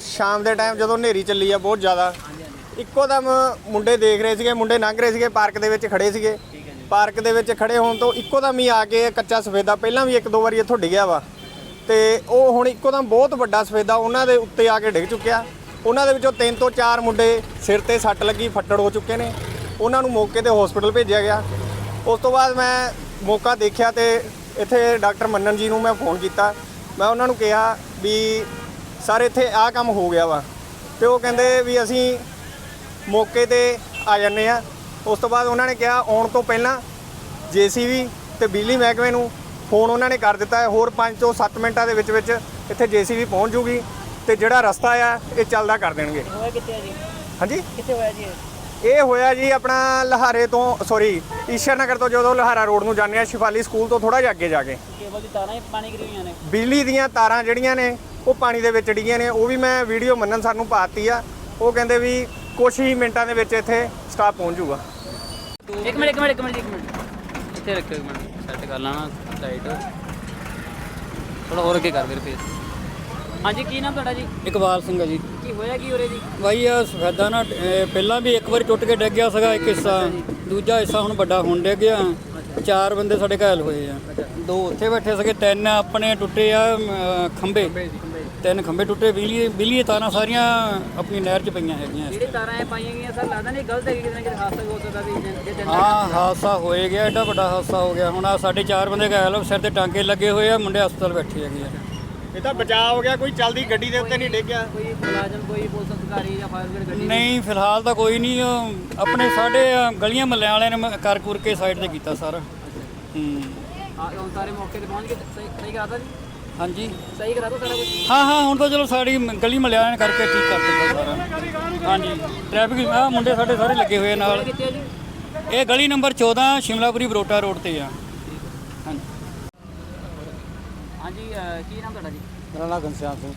ਸ਼ਾਮ ਦੇ ਟਾਈਮ ਜਦੋਂ ਹਨੇਰੀ ਚੱਲੀ ਆ ਬਹੁਤ ਜ਼ਿਆਦਾ, ਇੱਕੋ ਦਮ ਮੁੰਡੇ ਦੇਖ ਰਹੇ ਸੀਗੇ, ਮੁੰਡੇ ਲੰਘ ਰਹੇ ਸੀਗੇ, ਪਾਰਕ ਦੇ ਵਿੱਚ ਖੜੇ ਸੀਗੇ। ਪਾਰਕ ਦੇ ਵਿੱਚ ਖੜੇ ਹੋਣ ਤੋਂ ਇੱਕੋ ਦਮ ਹੀ ਆ ਕੇ ਕੱਚਾ ਸਫੇਦਾ, ਪਹਿਲਾਂ ਵੀ ਇੱਕ ਦੋ ਵਾਰੀ ਇੱਥੋਂ ਡਿੱਗਿਆ ਵਾ। ਤੇ ਉਹ ਹੁਣ ਇੱਕੋ ਦਮ ਬਹੁਤ ਵੱਡਾ ਸਫੇਦਾ ਉਹਨਾਂ ਦੇ ਉੱਤੇ ਆ ਕੇ ਡਿੱਗ ਚੁੱਕਿਆ। ਉਹਨਾਂ ਦੇ ਵਿੱਚੋਂ ਤਿੰਨ ਤੋਂ ਚਾਰ ਮੁੰਡੇ ਸਿਰ ਤੇ ਸੱਟ ਲੱਗੀ, ਫੱਟੜ ਹੋ ਚੁੱਕੇ ਨੇ। ਉਹਨਾਂ ਨੂੰ ਮੌਕੇ ਤੇ ਹਸਪੀਟਲ ਭੇਜਿਆ ਗਿਆ। ਉਸ ਤੋਂ ਬਾਅਦ ਮੈਂ ਮੌਕਾ ਦੇਖਿਆ ਤੇ ਇੱਥੇ ਡਾਕਟਰ ਮੰਨਨ ਜੀ ਨੂੰ ਮੈਂ ਫੋਨ ਕੀਤਾ। ਮੈਂ ਉਹਨਾਂ ਨੂੰ ਕਿਹਾ ਵੀ ਸਰ ਇੱਥੇ ਆਹ ਕੰਮ ਹੋ ਗਿਆ ਵਾ। ਤੇ ਉਹ ਕਹਿੰਦੇ ਵੀ ਅਸੀਂ ਮੌਕੇ ਤੇ ਆ ਜੰਨੇ ਆ ਉਸ ਤੋਂ ਬਾਅਦ ਉਹਨਾਂ ਨੇ ਕਿਹਾ ਆਉਣ ਤੋਂ ਪਹਿਲਾਂ ਜੀਸੀਬੀ ਤੇ ਬਿਜਲੀ ਮਹਿਕਮੇ ਨੂੰ ਫੋਨ ਉਹਨਾਂ ਨੇ ਕਰ ਦਿੱਤਾ ਹੈ। ਹੋਰ 5 ਤੋਂ 7 ਮਿੰਟਾਂ ਦੇ ਵਿੱਚ ਵਿੱਚ ਇੱਥੇ ਜੀਸੀਬੀ ਪਹੁੰਚ ਜੂਗੀ ਤੇ ਜਿਹੜਾ ਰਸਤਾ ਆ ਇਹ ਚੱਲਦਾ ਕਰ ਦੇਣਗੇ। ਹੋਇਆ ਕਿੱਥੇ ਜੀ? ਹਾਂਜੀ? ਕਿੱਥੇ ਹੋਇਆ ਜੀ ਇਹ? ਇਹ ਹੋਇਆ ਜੀ ਆਪਣਾ ਲਹਾਰੇ ਤੋਂ ਸੌਰੀ ਈਸ਼ਰ ਨਗਰ ਤੋਂ ਜਦੋਂ ਲਹਾਰਾ ਰੋਡ ਨੂੰ ਜਾਂਦੇ ਆ ਸ਼ਿਫਾਲੀ ਸਕੂਲ ਤੋਂ ਥੋੜਾ ਜਿਹਾ ਅੱਗੇ ਜਾ ਕੇ। ਕੇਬਲ ਦੀ ਤਾਰਾਂ ਹੀ ਪਾਣੀ ਗਿਰੀ ਹੋਈਆਂ ਨੇ। ਬਿਜਲੀ ਦੀਆਂ ਤਾਰਾਂ ਜਿਹੜੀਆਂ ਨੇ ਉਹ ਪਾਣੀ ਦੇ ਵਿੱਚ ਡਿੱਗੀਆਂ ਨੇ ਉਹ ਵੀ ਮੈਂ ਵੀਡੀਓ ਮੰਨਣ ਸਾਨੂੰ ਪਾਤੀ ਆ। ਉਹ ਕਹਿੰਦੇ ਵੀ ਕੁਝ ਹੀ ਮਿੰਟਾਂ ਦੇ ਵਿੱਚ ਇੱਥੇ ਸਟਾਫ ਪਹੁੰਚ ਜਾਊਗਾ। ਇੱਕ ਮਿੰਟ ਇੱਕ ਮਿੰਟ ਇੱਕ ਮਿੰਟ ਇੱਕ ਮਿੰਟ। ਇੱਥੇ ਰੱਖਿਓ ਇੱਕ ਮਿੰਟ। ਸੈੱਟ ਕਰ ਲਾਣਾ ਸਾਈਡ ਥੋੜਾ ਹੋਰ ਅੱਗੇ ਕਰ ਵੀਰ ਫੇਰ ਹਾਂਜੀ ਕੀ ਨਾਮ ਤੁਹਾਡਾ ਜੀ? ਇਕਬਾਲ ਸਿੰਘ ਹੈ ਜੀ। ਕੀ ਹੋਇਆ ਕੀ ਉਰੇ ਜੀ? ਬਾਈ ਆ ਸਫੈਦਾ ਨਾ ਪਹਿਲਾਂ ਵੀ ਇੱਕ ਵਾਰੀ ਟੁੱਟ ਕੇ ਡਿੱਗ ਗਿਆ ਸੀਗਾ ਇੱਕ ਹਿੱਸਾ। ਦੂਜਾ ਹਿੱਸਾ ਹੁਣ ਵੱਡਾ ਹੋਣ ਡਿੱਗ ਗਿਆ। ਚਾਰ ਬੰਦੇ ਸਾਡੇ ਘਾਇਲ ਹੋਏ ਆ। ਦੋ ਉੱਥੇ ਬੈਠੇ ਸੀਗੇ ਤਿੰਨ ਆਪਣੇ ਟੁੱਟੇ ਆ ਖੰਭੇ। ਤਿੰਨ ਖੰਭੇ ਟੁੱਟੇ ਬਿਜਲੀ ਬਿਜਲੀ ਦੀਆਂ ਤਾਰਾਂ ਸਾਰੀਆਂ ਆਪਣੀ ਨਹਿਰ 'ਚ ਪਈਆਂ ਹੈਗੀਆਂ ਜਿਹੜੇ ਤਾਰਾਂ ਇਹ ਪਾਈਆਂ ਗਈਆਂ ਸਰ ਲੱਗਦਾ ਨਹੀਂ ਗਲਤ ਹੈ ਕਿ ਕਿਤੇ ਨਾ ਕਿਤੇ ਹਾਦਸਾ ਵੀ ਹੋ ਸਕਦਾ ਵੀ ਜੇ- ਜੇ ਦਿਨ ਹਾਂ ਹਾਦਸਾ ਹੋਏ ਗਿਆ ਐਡਾ ਵੱਡਾ ਹਾਦਸਾ ਹੋ ਗਿਆ। ਹੁਣ ਆ ਸਾਡੇ ਚਾਰ ਬੰਦੇ ਘਾਇਲ ਹੋ ਸਿਰ ਤੇ ਟਾਂਕੇ ਲੱਗੇ ਹੋਏ ਆ ਮੁੰਡੇ ਹਸਪਤਾਲ ਬੈਠੇ ਹੈਗੇ ਆ। ਇਹ ਤਾਂ ਬਚਾਅ ਹੋ ਗਿਆ ਕੋਈ ਚੱਲਦੀ ਗੱਡੀ ਦੇ ਉੱਤੇ ਨਹੀਂ ਡਿੱਗਿਆ। ਕੋਈ ਮੁਲਾਜ਼ਮ ਕੋਈ ਪੁਲਿਸ ਅਧਿਕਾਰੀ ਜਾਂ ਫਾਇਰ ਬ੍ਰਿਗੇਡ ਗੱਡੀ ਨਹੀਂ ਫਿਲਹਾਲ ਤਾਂ ਕੋਈ ਨਹੀਂ ਉਹ ਆਪਣੇ ਸਾਡੇ ਅ, ਗਲੀਆਂ ਮੱਲਿਆਂ ਵਾਲਿਆਂ ਨੇ ਮ- ਕਰ ਕੁਰ ਕੇ ਸਾਈਡ ਤੇ ਕੀਤਾ ਸਾਰਾ। ਹੂੰ। ਆ ਸਾਰੇ ਮੌਕੇ ਤੇ ਪਹੁੰਚ ਗਏ ਸਹੀ ਸਹੀ ਕਰਾਤਾ ਜੀ? ਹਾਂਜੀ। ਸਹੀ ਕਰਾਤਾ ਸਾਰਾ ਕੁਝ ਹਾਂ ਹਾਂ ਹੁਣ ਤਾਂ ਚਲੋ ਸਾਡੀ ਗਲੀ ਮੱਲਿਆਂ ਵਾਲਿਆਂ ਨੇ ਕਰਕੇ ਠੀਕ ਕਰ ਦਿੱਤਾ ਸਾਰਾ। ਹਾਂਜੀ ਟ੍ਰੈਫਿਕ ਆ ਮੁੰਡੇ ਸਾਡੇ ਸਾਰੇ ਲੱਗੇ ਹੋਏ ਨਾਲ। ਜੀ? ਇਹ ਗਲੀ ਨੰਬਰ 14 ਸ਼ਿਮਲਾਪੁਰੀ ਬਰੋਟਾ ਰੋਡ ਤੇ ਆ। ਹਾਂਜੀ। ਹਾਂਜੀ ਕੀ ਨਾਮ ਤੁਹਾਡਾ ਜੀ? ਮੇਰਾ ਨਾਮ ਸਿੰਘ।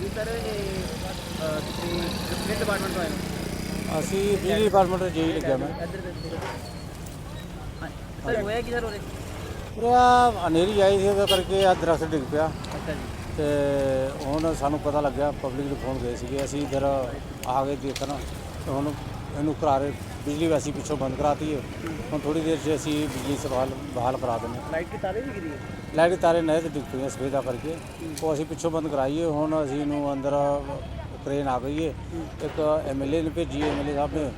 ਜੀ ਸਰ ਤੁਸੀਂ ਕਿਸ ਡਿਪਾਰਟਮੈਂਟ ਤੋਂ ਆਏ ਹੋ? ਅਸੀਂ ਬਿਜਲੀ ਡਿਪਾਰਟਮੈਂਟ ਦੇ ਜੇਈ ਲੱਗਿਆ ਮੈਂ। ਇੱਧਰ ਦੇਖੋ। ਹਾਂ ਸਰ ਹੋਇਆ ਕੀ ਸਰ ਉਰੇ ਪੂਰਾ ਹਨੇਰੀ ਆਈ ਸੀ ਉਹਦੇ ਕਰਕੇ ਆ ਦਰਖਤ ਡਿੱਗ ਪਿਆ। ਅੱਛਾ ਜੀ। ਤੇ ਹੁਣ ਸਾਨੂੰ ਪਤਾ ਲੱਗਿਆ ਪਬਲਿਕ ਨੂੰ ਫੋਨ ਗਏ ਸੀਗੇ ਅਸੀਂ ਇੱਧਰ ਆ ਗਏ ਦੇਖਣ ਤੇ ਹੁਣ ਇਹਨੂੰ ਕਰਾਰੇ ਬਿਜਲੀ ਵੈਸੀ ਪਿੱਛੋਂ ਬੰਦ ਕਰਾਤੀ ਹੈ। ਹੁਣ ਥੋੜੀ ਦੇਰ 'ਚ ਅਸੀਂ ਬਿਜਲੀ ਸਵਾਲ ਬਹਾਲ ਕਰਾ ਦਿੰਦੇ ਲਾਈਟ ਕੀ ਤਾਰੇ ਵੀ ਗਿਰੀ ਹੈ? ਲਾਈਟ ਦੇ ਤਾਰੇ ਨਹਿਰ ਤੇ ਡਿੱਗ ਪਈਆਂ ਸਫੇਦਾ ਕਰਕੇ। ਉਹ ਅਸੀਂ ਪਿੱਛੋਂ ਬੰਦ ਕਰਾਈਏ ਹੁਣ ਅਸੀਂ ਇਹਨੂੰ ਅੰਦਰ ਕ੍ਰੇਨ ਆ ਗਈ ਹੈ। ਇੱਕ ਐਮਐਲਏ ਨੇ ਭੇਜੀ ਐਮਐਲਏ ਸਾਹਿਬ ਨੇ।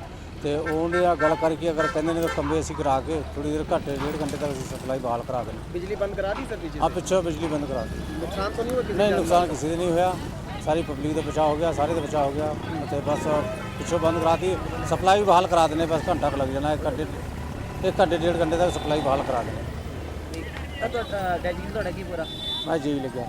ਤੇ ਉਹਨੇ ਆ ਗੱਲ ਕਰਕੇ ਅਗਰ ਕਹਿੰਦੇ ਨੇ ਤਾਂ ਕਮਰੇ ਅਸੀਂ ਕਰਾ ਕੇ ਥੋੜੀ ਦੇਰ ਘੰਟੇ ਡੇਢ ਘੰਟੇ ਤੱਕ ਅਸੀਂ ਸਪਲਾਈ ਬਹਾਲ ਕਰਾ ਦੇਣੀ। ਬਿਜਲੀ ਬੰਦ ਕਰਾ ਦੀ ਸਰ ਆ ਪਿੱਛੋਂ ਬਿਜਲੀ ਬੰਦ ਕਰਾ ਦਿੱਤੀ। ਨੁਕਸਾਨ ਤਾਂ ਨਹੀਂ ਹੋਇਆ ਨਹੀਂ ਨੁਕਸਾਨ ਕਿਸੇ ਦਾ ਨਹੀਂ ਹੋਇਆ। ਸਾਰੀ ਪਬਲਿਕ ਦਾ ਬਚਾਅ ਹੋ ਗਿਆ ਸਾਰੇ ਦਾ ਬਚਾਅ ਹੋ ਗਿਆ। ਤੇ ਬਸ ਪਿੱਛੋਂ ਬੰਦ ਕਰਾਤੀ ਸਪਲਾਈ ਵੀ ਬਹਾਲ ਕਰਾ ਦੇਣੇ ਬਸ ਘੰਟਾ ਕੁ ਲੱਗ ਜਾਣਾ ਇੱਕ ਘੰਟੇ ਇੱਕ ਘੰਟੇ ਡੇਢ ਘੰਟੇ ਤੱਕ ਸਪਲਾਈ ਬਹਾਲ ਕਰਾ ਦੇਣੀ ਤਾਂ ਤੁਹਾਡਾ ਡੈਜੀਨ ਤੁਹਾਡਾ ਕੀ ਪੂਰਾ? ਮੈਂ ਜੀ ਲੱਗਿਆ